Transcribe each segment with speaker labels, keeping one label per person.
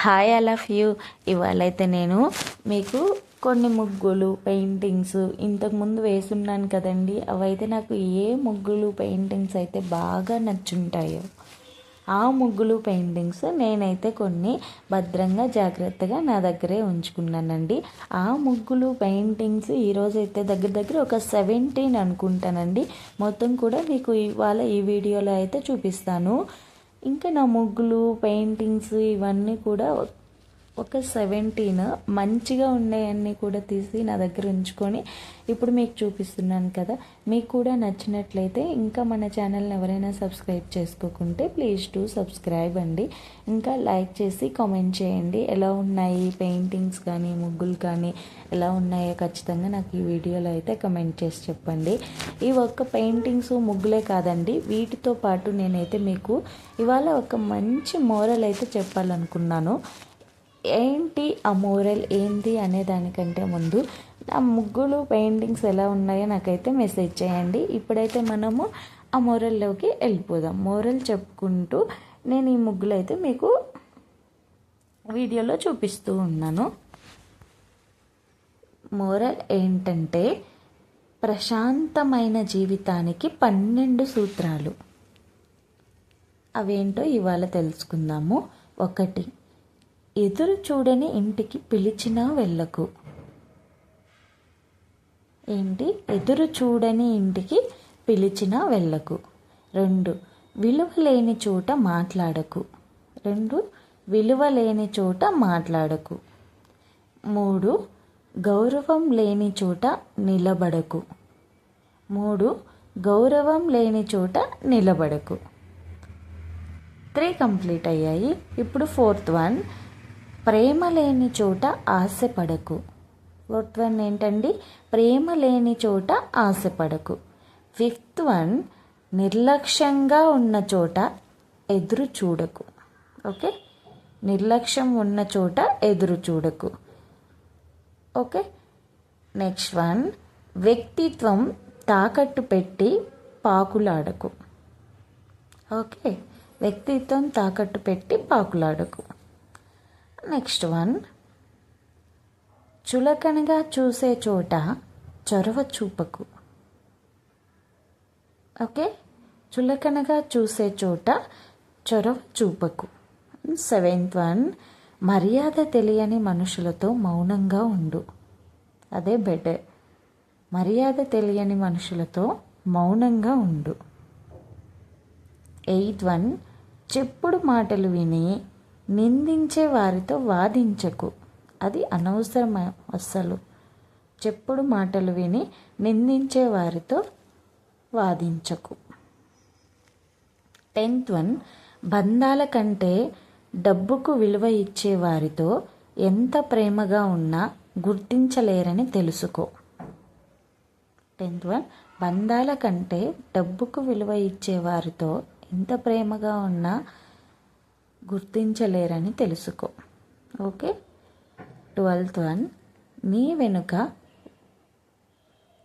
Speaker 1: Hi I love you ఇవాళైతే నేను మీకు కొన్ని ముగ్గులు పెయింటింగ్స్ ఇంతకుముందు వేసున్నాను కదండి. అవైతే నాకు ఏ ముగ్గులు పెయింటింగ్స్ అయితే బాగా నచ్చుంటాయో ఆ ముగ్గులు పెయింటింగ్స్ నేనైతే కొన్ని భద్రంగా జాగ్రత్తగా నా దగ్గరే ఉంచుకున్నానండి. ఆ ముగ్గులు పెయింటింగ్స్ ఈరోజు అయితే దగ్గర దగ్గర ఒక సెవెంటీన్ అనుకుంటానండి. మొత్తం కూడా మీకు ఇవాళ ఈ వీడియోలో అయితే చూపిస్తాను. ఇంకా నా ముగ్గులు పెయింటింగ్స్ ఇవన్నీ కూడా ఒక సెవెంటీన్ మంచిగా ఉన్నాయన్నీ కూడా తీసి నా దగ్గర ఉంచుకొని ఇప్పుడు మీకు చూపిస్తున్నాను కదా. మీకు కూడా నచ్చినట్లయితే ఇంకా మన ఛానల్ని ఎవరైనా సబ్స్క్రైబ్ చేసుకోకుంటే ప్లీజ్ టు సబ్స్క్రైబ్ అండి. ఇంకా లైక్ చేసి కామెంట్ చేయండి. ఎలా ఉన్నాయి పెయింటింగ్స్ కానీ ముగ్గులు కానీ ఎలా ఉన్నాయో ఖచ్చితంగా నాకు ఈ వీడియోలో అయితే కమెంట్ చేసి చెప్పండి. ఈ ఒక్క పెయింటింగ్స్ ముగ్గులే కాదండి. వీటితో పాటు నేనైతే మీకు ఇవాళ ఒక మంచి మోరల్ అయితే చెప్పాలనుకున్నాను. ఏంటి ఆ మోరల్? ఏంటి అనే దానికంటే ముందు ఆ ముగ్గులు పెయింటింగ్స్ ఎలా ఉన్నాయో నాకైతే మెసేజ్ చేయండి. ఇప్పుడైతే మనము ఆ మోరల్లోకి వెళ్ళిపోదాం. మోరల్ చెప్పుకుంటూ నేను ఈ ముగ్గులు అయితే మీకు వీడియోలో చూపిస్తూ ఉన్నాను. మోరల్ ఏంటంటే ప్రశాంతమైన జీవితానికి పన్నెండు సూత్రాలు. అవేంటో ఇవాళ తెలుసుకుందాము. ఒకటి ఎదురు చూడని ఇంటికి పిలిచినా వెళ్ళకు. ఏంటి? ఎదురు చూడని ఇంటికి పిలిచినా వెళ్ళకు. రెండు విలువ లేని చోట మాట్లాడకు. రెండు విలువ లేని చోట మాట్లాడకు. మూడు గౌరవం లేని చోట నిలబడకు. మూడు గౌరవం లేని చోట నిలబడకు. త్రీ కంప్లీట్ అయ్యాయి. ఇప్పుడు ఫోర్త్ వన్. ప్రేమ లేని చోట ఆశపడకు. ఫోర్త్ వన్ ఏంటండి ప్రేమ లేని చోట ఆశపడకు. ఫిఫ్త్ వన్ నిర్లక్ష్యంగా ఉన్న చోట ఎదురు చూడకు. ఓకే? నిర్లక్ష్యం ఉన్న చోట ఎదురు చూడకు. ఓకే? నెక్స్ట్ వన్ వ్యక్తిత్వం తాకట్టు పెట్టి పాకులాడకు. ఓకే? వ్యక్తిత్వం తాకట్టు పెట్టి పాకులాడకు. నెక్స్ట్ వన్ చులకనగా చూసే చోట చొరవ చూపకు. ఓకే చులకనగా చూసే చోట చొరవ చూపకు. సెవెంత్ వన్ మర్యాద తెలియని మనుషులతో మౌనంగా ఉండు. అదే బెటర్ మర్యాద తెలియని మనుషులతో మౌనంగా ఉండు. ఎయిత్ వన్ చెప్పుడు మాటలు విని నిందించే వారితో వాదించకు. అది అనవసరం అస్సలు. చెప్పుడు మాటలు విని నిందించే వారితో వాదించకు. టెన్త్ వన్ బంధాల కంటే డబ్బుకు విలువ ఇచ్చే వారితో ఎంత ప్రేమగా ఉన్నా గుర్తించలేరని తెలుసుకో. టెన్త్ వన్ బంధాల కంటే డబ్బుకు విలువ ఇచ్చే వారితో ఎంత ప్రేమగా ఉన్నా గుర్తించలేరని తెలుసుకో. ఓకే? Twelfth one. నీ వెనుక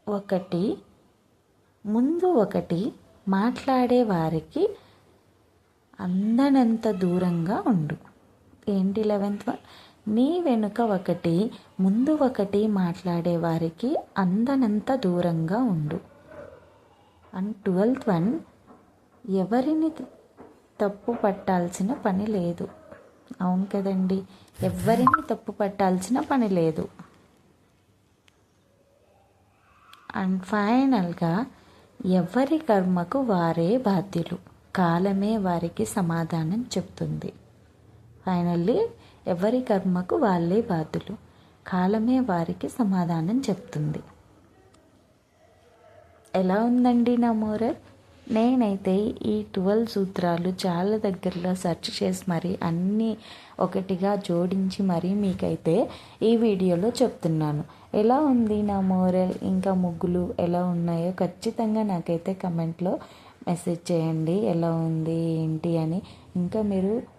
Speaker 1: ఒకటి ముందు ఒకటి మాట్లాడే వారికి అందనంత దూరంగా ఉండు. ఏంటి లెవెన్త్ వన్? నీ వెనుక ఒకటి ముందు ఒకటి మాట్లాడే వారికి అందనంత దూరంగా ఉండు. అండ్ ట్వెల్త్ వన్ ఎవరిని తప్పు పట్టాల్సిన పని లేదు. అవును కదండి. ఎవరిని తప్పు పట్టాల్సిన పని లేదు. అండ్ ఫైనల్గా ఎవరి కర్మకు వారే బాధ్యులు? కాలమే వారికి సమాధానం చెప్తుంది. ఫైనల్లీ ఎవరి కర్మకు వాళ్ళే బాధ్యులు? కాలమే వారికి సమాధానం చెప్తుంది. ఎలా ఉందండి నా మోరల్? నేనైతే ఈ ట్వెల్వ్ సూత్రాలు చాలా దగ్గరలో సెర్చ్ చేసి మరి అన్నీ ఒకటిగా జోడించి మరీ మీకైతే ఈ వీడియోలో చెప్తున్నాను. ఎలా ఉంది నా మోరల్? ఇంకా ముగ్గులు ఎలా ఉన్నాయో ఖచ్చితంగా నాకైతే కమెంట్లో మెసేజ్ చేయండి. ఎలా ఉంది ఏంటి అని. ఇంకా మీరు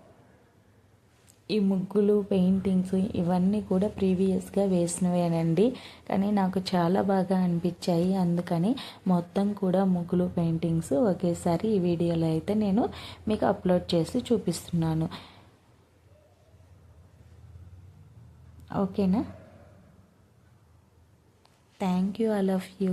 Speaker 1: ఈ ముగ్గులు పెయింటింగ్స్ ఇవన్నీ కూడా ప్రీవియస్గా వేసినవేనండి. కానీ నాకు చాలా బాగా అనిపించాయి. అందుకని మొత్తం కూడా ముగ్గులు పెయింటింగ్స్ ఒకేసారి ఈ వీడియోలో అయితే నేను మీకు అప్లోడ్ చేసి చూపిస్తున్నాను. ఓకేనా? Thank you all of you.